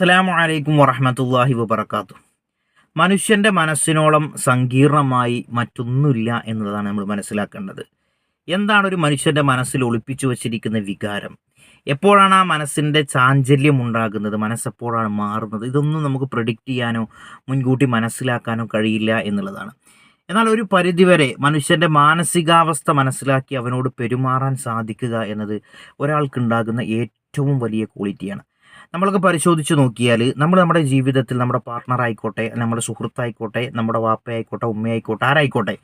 അസ്സലാമു അലൈക്കും വറഹമത്തല്ലാഹി വബർക്കാത്തു മനുഷ്യന്റെ മനസ്സിനോളം സങ്കീർണമായി മറ്റൊന്നുമില്ല എന്നതാണ് നമ്മൾ മനസ്സിലാക്കേണ്ടത്. എന്താണ് ഒരു മനുഷ്യന്റെ മനസ്സിൽ ഒളിപ്പിച്ചു വച്ചിരിക്കുന്ന വികാരം? എപ്പോഴാണ് ആ മനസ്സിന്റെ ചാഞ്ചല്യം ഉണ്ടാകുന്നത്? മനസ്സെപ്പോഴാണ് മാറുന്നത്? ഇതൊന്നും നമുക്ക് പ്രഡിക്റ്റ് ചെയ്യാനോ മുൻകൂട്ടി മനസ്സിലാക്കാനോ കഴിയില്ല എന്നുള്ളതാണ്. എന്നാൽ ഒരു പരിധിവരെ മനുഷ്യന്റെ മാനസികാവസ്ഥ മനസ്സിലാക്കി അവനോട് പെരുമാറാൻ സാധിക്കുക എന്നത് ഒരാൾക്കുണ്ടാകുന്ന ഏറ്റവും വലിയ ക്വാളിറ്റിയാണ് നമ്മളൊക്കെ പരിശോധിച്ച് നോക്കിയാൽ നമ്മൾ നമ്മുടെ ജീവിതത്തിൽ നമ്മുടെ പാർട്ണർ ആയിക്കോട്ടെ നമ്മുടെ സുഹൃത്തായിക്കോട്ടെ നമ്മുടെ വാപ്പയായിക്കോട്ടെ ഉമ്മയായിക്കോട്ടെ ആരായിക്കോട്ടെ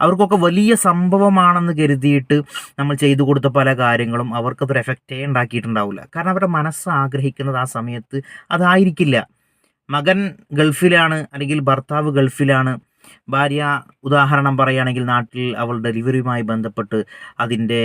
അവർക്കൊക്കെ വലിയ സംഭവമാണെന്ന് കരുതിയിട്ട് നമ്മൾ ചെയ്തു കൊടുത്ത പല കാര്യങ്ങളും അവർക്കതൊരു എഫക്റ്റേ ഉണ്ടാക്കിയിട്ടുണ്ടാവില്ല. കാരണം അവരുടെ മനസ്സ് ആഗ്രഹിക്കുന്നത് ആ സമയത്ത് അതായിരിക്കില്ല. മകൻ ഗൾഫിലാണ് അല്ലെങ്കിൽ ഭർത്താവ് ഗൾഫിലാണ്. ഭാര്യ ഉദാഹരണം പറയുകയാണെങ്കിൽ നാട്ടിൽ അവൾ ഡെലിവറിയുമായി ബന്ധപ്പെട്ട് അതിന്റെ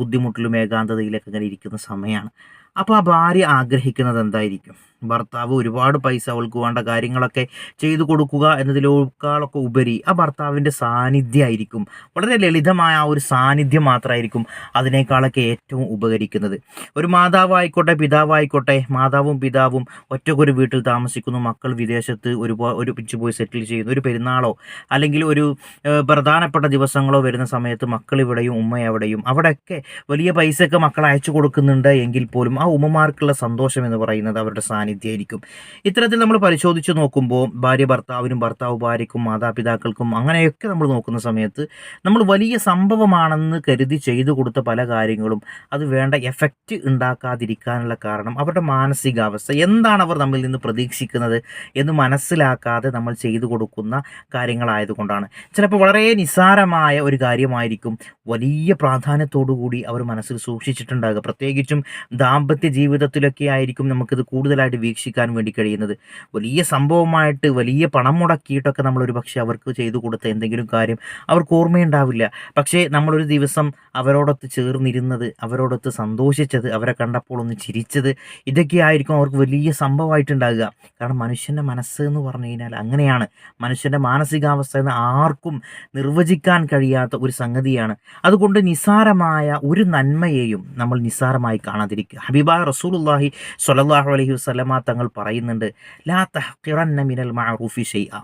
ബുദ്ധിമുട്ടിലും ഏകാന്തതയിലൊക്കെ അങ്ങനെ ഇരിക്കുന്ന സമയമാണ്. അപ്പോൾ ആ ഭാര്യ ആഗ്രഹിക്കുന്നത് എന്തായിരിക്കും? ഭർത്താവ് ഒരുപാട് പൈസ അവൾക്ക് വേണ്ട കാര്യങ്ങളൊക്കെ ചെയ്തു കൊടുക്കുക എന്നതിലേക്കാളൊക്കെ ഉപരി ആ ഭർത്താവിന്റെ സാന്നിധ്യമായിരിക്കും വളരെ ലളിതമായ ആ ഒരു സാന്നിധ്യം മാത്രമായിരിക്കും അതിനേക്കാളൊക്കെ ഏറ്റവും ഉപകരിക്കുന്നത്. ഒരു മാതാവായിക്കോട്ടെ പിതാവായിക്കോട്ടെ മാതാവും പിതാവും ഒറ്റക്കൊരു വീട്ടിൽ താമസിക്കുന്നു മക്കൾ വിദേശത്ത് ഒരു പിച്ചു പോയി സെറ്റിൽ ചെയ്യുന്നു ഒരു പെരുന്നാളോ അല്ലെങ്കിൽ ഒരു പ്രധാനപ്പെട്ട ദിവസങ്ങളോ വരുന്ന സമയത്ത് മക്കൾ ഇവിടെയും ഉമ്മ എവിടെയും അവിടെയൊക്കെ വലിയ പൈസയൊക്കെ മക്കൾ അയച്ചു കൊടുക്കുന്നുണ്ട് എങ്കിൽ പോലും ആ ഉമ്മമാർക്കുള്ള സന്തോഷം എന്ന് പറയുന്നത് അവരുടെ സാന്നിധ്യം സാന്നിധ്യമായിരിക്കും ഇത്തരത്തിൽ നമ്മൾ പരിശോധിച്ച് നോക്കുമ്പോൾ ഭാര്യ ഭർത്താവിനും ഭർത്താവ് ഭാര്യയ്ക്കും മാതാപിതാക്കൾക്കും അങ്ങനെയൊക്കെ നമ്മൾ നോക്കുന്ന സമയത്ത് നമ്മൾ വലിയ സംഭവമാണെന്ന് കരുതി ചെയ്തു കൊടുത്ത പല കാര്യങ്ങളും അത് വേണ്ട എഫക്റ്റ് ഉണ്ടാക്കാതിരിക്കാനുള്ള കാരണം അവരുടെ മാനസികാവസ്ഥ എന്താണ് അവർ നമ്മിൽ നിന്ന് പ്രതീക്ഷിക്കുന്നത് എന്ന് മനസ്സിലാക്കാതെ നമ്മൾ ചെയ്തു കൊടുക്കുന്ന കാര്യങ്ങളായതുകൊണ്ടാണ്. ചിലപ്പോൾ വളരെ നിസ്സാരമായ ഒരു കാര്യമായിരിക്കും വലിയ പ്രാധാന്യത്തോടുകൂടി അവർ മനസ്സിൽ സൂക്ഷിച്ചിട്ടുണ്ടാകുക. പ്രത്യേകിച്ചും ദാമ്പത്യ ജീവിതത്തിലൊക്കെ ആയിരിക്കും നമുക്കിത് കൂടുതലായിട്ട് ആയിട്ട് വീക്ഷിക്കാൻ വേണ്ടി കഴിയുന്നത്. വലിയ സംഭവമായിട്ട് വലിയ പണം മുടക്കിയിട്ടൊക്കെ നമ്മളൊരു പക്ഷേ അവർക്ക് ചെയ്തു കൊടുത്ത എന്തെങ്കിലും കാര്യം അവർക്ക് ഓർമ്മയുണ്ടാവില്ല. പക്ഷേ നമ്മളൊരു ദിവസം അവരോടൊത്ത് ചേർന്നിരുന്നത് അവരോടൊത്ത് സന്തോഷിച്ചത് അവരെ കണ്ടപ്പോൾ ഒന്ന് ചിരിച്ചത് ഇതൊക്കെ ആയിരിക്കും അവർക്ക് വലിയ സംഭവമായിട്ടുണ്ടാകുക. കാരണം മനുഷ്യന്റെ മനസ്സ് എന്ന് പറഞ്ഞു കഴിഞ്ഞാൽ അങ്ങനെയാണ്. മനുഷ്യന്റെ മാനസികാവസ്ഥ എന്ന് ആർക്കും നിർവചിക്കാൻ കഴിയാത്ത ഒരു സംഗതിയാണ്. അതുകൊണ്ട് നിസാരമായ ഒരു നന്മയെയും നമ്മൾ നിസാരമായി കാണാതിരിക്കുക. ഹബീബ റസൂലുല്ലാഹി സ്വലല്ലാഹു അലൈഹി വസ്ലം ഉലമ തങ്ങൾ പറയുന്നുണ്ട്. ലാ തഹ്ഖിറന്ന മിനൽ മഅറൂഫി ഷെയ്അ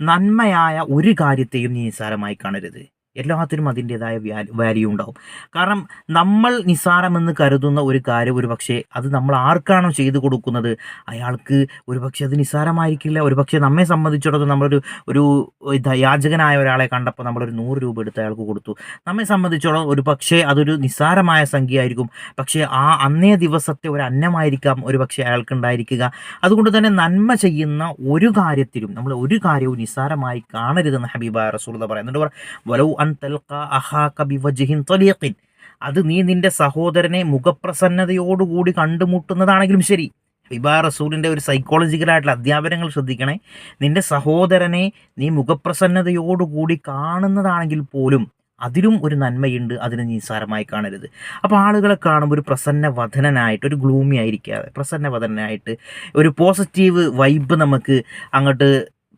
നന്മയായ ഒരു കാര്യത്തെയും നീ നിസ്സാരമായി കാണരുത്. എല്ലാത്തിനും അതിന്റെതായ വാല്യൂ ഉണ്ടാവും. കാരണം നമ്മൾ നിസ്സാരമെന്ന് കരുതുന്ന ഒരു കാര്യം ഒരു പക്ഷേ അത് നമ്മൾ ആർക്കാണോ ചെയ്തു കൊടുക്കുന്നത്? അയാൾക്ക് ഒരു പക്ഷേ അത് നിസ്സാരമായിരിക്കില്ല. ഒരു പക്ഷേ നമ്മെ സംബന്ധിച്ചിടത്തോളം നമ്മളൊരു ഒരു യാചകനായ ഒരാളെ കണ്ടപ്പോൾ നമ്മളൊരു നൂറ് രൂപ എടുത്ത് അയാൾക്ക് കൊടുത്തു. നമ്മെ സംബന്ധിച്ചിടത്തോളം ഒരു പക്ഷേ അതൊരു നിസ്സാരമായ സംഖ്യയായിരിക്കും. പക്ഷേ ആ അന്നേ ദിവസത്തെ ഒരു അന്നമായിരിക്കാം ഒരു പക്ഷേ അയാൾക്ക് ഉണ്ടായിരിക്കുക അതുകൊണ്ട് തന്നെ നന്മ ചെയ്യുന്ന ഒരു കാര്യത്തിലും നമ്മൾ ഒരു കാര്യവും നിസ്സാരമായി കാണരുതെന്ന് ഹബീബ റസൂൽ പറയുന്നുണ്ട്. വലൗ അൻ അത് നീ നിന്റെ സഹോദരനെ മുഖപ്രസന്നതയോടുകൂടി കണ്ടുമുട്ടുന്നതാണെങ്കിലും ശരി. ഇബാ റസൂലിന്റെ ഒരു സൈക്കോളജിക്കലായിട്ടുള്ള അധ്യാപനങ്ങൾ ശ്രദ്ധിക്കണേ. നിന്റെ സഹോദരനെ നീ മുഖപ്രസന്നതയോടുകൂടി കാണുന്നതാണെങ്കിൽ പോലും അതിലും ഒരു നന്മയുണ്ട് അതിനെ നിസ്സാരമായി കാണരുത്. അപ്പോൾ ആളുകളെ കാണുമ്പോൾ ഒരു പ്രസന്ന വധനനായിട്ട് ഒരു ഗ്ലൂമി ആയിരിക്കാതെ പ്രസന്ന വധനനായിട്ട് ഒരു പോസിറ്റീവ് വൈബ് നമുക്ക് അങ്ങോട്ട്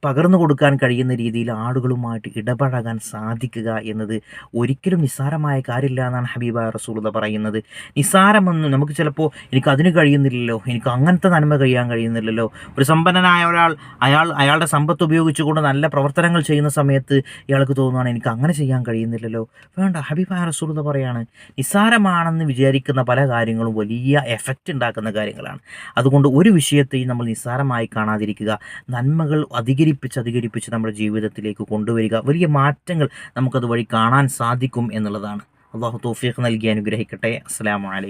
പകർന്നു കൊടുക്കാൻ കഴിയുന്ന രീതിയിൽ ആളുകളുമായിട്ട് ഇടപഴകാൻ സാധിക്കുക എന്നത് ഒരിക്കലും നിസ്സാരമായ കാര്യമില്ല എന്നാണ് ഹബീബ റസൂലത പറയുന്നത്. നിസ്സാരമെന്ന് നമുക്ക് ചിലപ്പോൾ എനിക്ക് അതിന് കഴിയുന്നില്ലല്ലോ എനിക്ക് അങ്ങനത്തെ നന്മ കഴിയാൻ കഴിയുന്നില്ലല്ലോ. ഒരു സമ്പന്നനായ ഒരാൾ അയാൾ അയാളുടെ സമ്പത്ത് ഉപയോഗിച്ചുകൊണ്ട് നല്ല പ്രവർത്തനങ്ങൾ ചെയ്യുന്ന സമയത്ത് ഇയാൾക്ക് തോന്നുകയാണ് എനിക്ക് അങ്ങനെ ചെയ്യാൻ കഴിയുന്നില്ലല്ലോ. വേണ്ട ഹബീബ റസൂലത പറയാണ് നിസ്സാരമാണെന്ന് വിചാരിക്കുന്ന പല കാര്യങ്ങളും വലിയ എഫക്റ്റ് ഉണ്ടാക്കുന്ന കാര്യങ്ങളാണ്. അതുകൊണ്ട് ഒരു വിഷയത്തെയും നമ്മൾ നിസ്സാരമായി കാണാതിരിക്കുക. നന്മകൾ അധികരി അധികരിപ്പിച്ച് അധികരിപ്പിച്ച് നമ്മുടെ ജീവിതത്തിലേക്ക് കൊണ്ടുവരിക. വലിയ മാറ്റങ്ങൾ നമുക്കത് വഴി കാണാൻ സാധിക്കും എന്നുള്ളതാണ്. അള്ളാഹു തോഫീഖ് നൽകി അനുഗ്രഹിക്കട്ടെ. അസ്സാം വലൈക്കും